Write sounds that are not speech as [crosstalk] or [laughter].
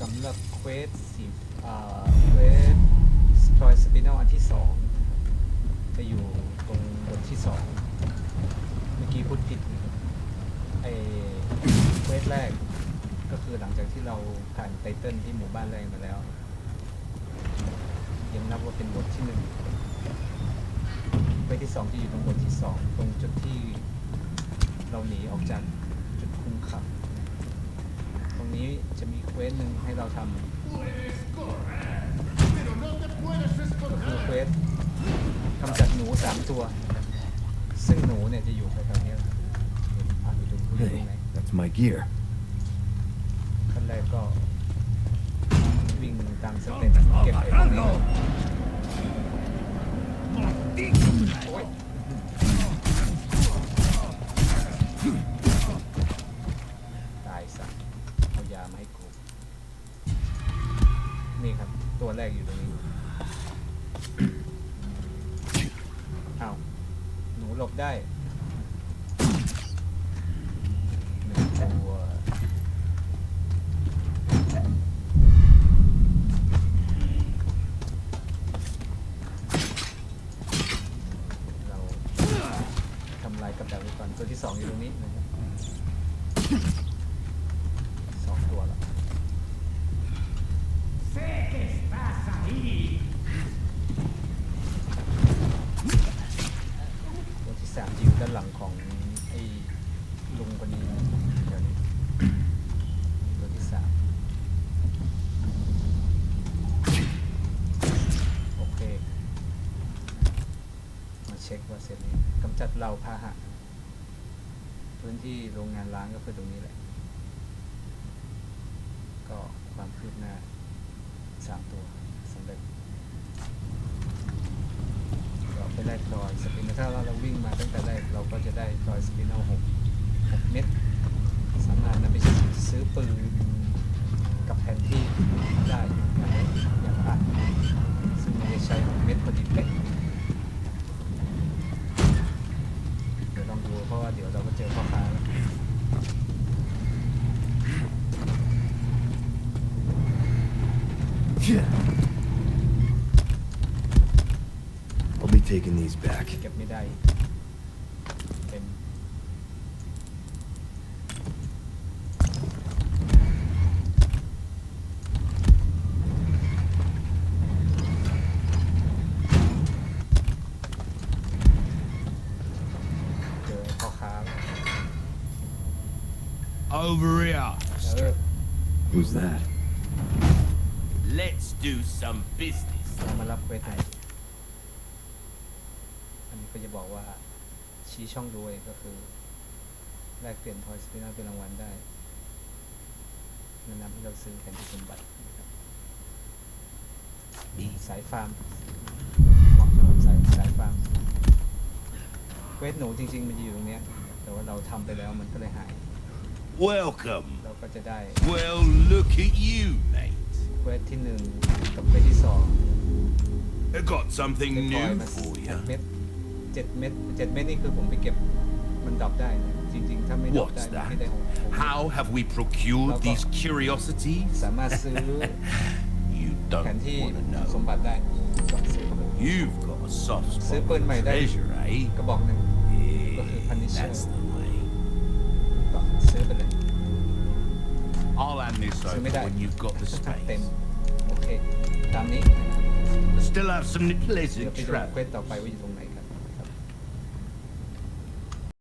สำหรับเควสสีอ่าเควสสปอยสปินอลอันที่สองจะอยู่ตรงบนที่สองเมื่อกี้พูดผิดนะครับไอเควสแรกก็คือหลังจากที่เราผ่านไตเติลที่หมู่บ้านแรกมาแล้ว ยังนับว่าเป็นบทที่หนึ่งเควสที่สองจะอยู่ตรงบทที่สองตรงจุดที่เราหนีออกจากจุดคุมขัง รงนี้จะมีเควสหนึ่งให้เราทำก็คือเควสกำจัดหนูสามตัว ซึ่งหนูเนี่ยจะอยู่แถวๆนี้แหละเดี๋ยวพาไปดูว่าอยู่ตรง Hey, ไหน that's my gear. ขั้นแรกก็วิ่งตามสเต็ปเก็บไอ้พวกนี้ก่อน นี่ครับ ตัวแรกอยู่ตรงนี้เอาหนูหลบได้หนึ่งตัวเราทำลายกับดักไว้ก่อนตัวที่สองอยู่ตรงนี้นะครับสองตัวแล้วตัวที่สามจะอยู่ด้าน หลังของไอ้ลุงคนนี้นะเดี๋ยวนี้ตัวที่สามโอเค มาเช็คว่าเสร็จนี้กำจัดเราพาหะ พื้นที่โรงงานล้างก็คือตรงนี้แหละ ก็ความคืบหน้าสามตัวสำเร็จก็ ไปได้ดอยสปินถ้าเราเราวิ่งมาตั้งแต่แรกเราก็จะได้ดอยสปินเอาหกหกเม็ดสามารถนำไปซื้อปืนกับแผนที่ได้อย่างอะซึ่งมันจะใช้หกเม็ดพอดีเป๊ะเดี๋ยวลองดูเพราะว่าเดี๋ยวเราก็เจอพ่อค้าแล้ว taking these back. เก็บไม่ได้เป็นเจอพ่อค้าแล้ว Over here. เออ Who's that? Let's do some business. เรามารับเวทไหนอันนี้ ก็จะบอกว่าชี้ช่องรวยก็คือแลกเปลี่ยนทอยสปินเป็นรางวัลได้แนะนำให้เราซื้อแผนที่สมบัตินะครับมีสายฟาร์มเหมาะสำหรับสายสายฟาร์มเวทหนูจริง ๆ มันจะอยู่ตรงเนี้ย แต่ว่าเราทำไปแล้วมันก็เลยหาย Welcome. เราก็จะได้ Well, look at you, mate. เวทที่หนึ่งกับเวทที่สอง I got something ได้ทอย new มา for เจ็ด you. เม็ดเ จ็ดเม็ดเจ็ดเม็ดนี่คือผมไปเก็บมันดรอปได้นะจริง ๆ ถ้าไม่ดรอป What's ได้มัน that? ให้ได้หกหกเม็ด How have we procured Well, these well. curiosities? สามารถซื้อ [laughs] You แผน don't ที่ want to สม know. บัติได้ก็ซื้อเลย You've got a soft ซื้อ spot ปืนใหม่ for ได้ treasure, eh? กระบอกหนึ่ง Yeah, Okay, Punisher. that's the way. ก็ซื้อไปเลย I'll hand this ซื้อ over ไม่ได้ when you've got the [laughs] เต็ม space. โอเค ตามนี้ I still have some เดี๋ยว pleasant ไปดู travel. เควสต่อไปว่าอยู่ตรงไหน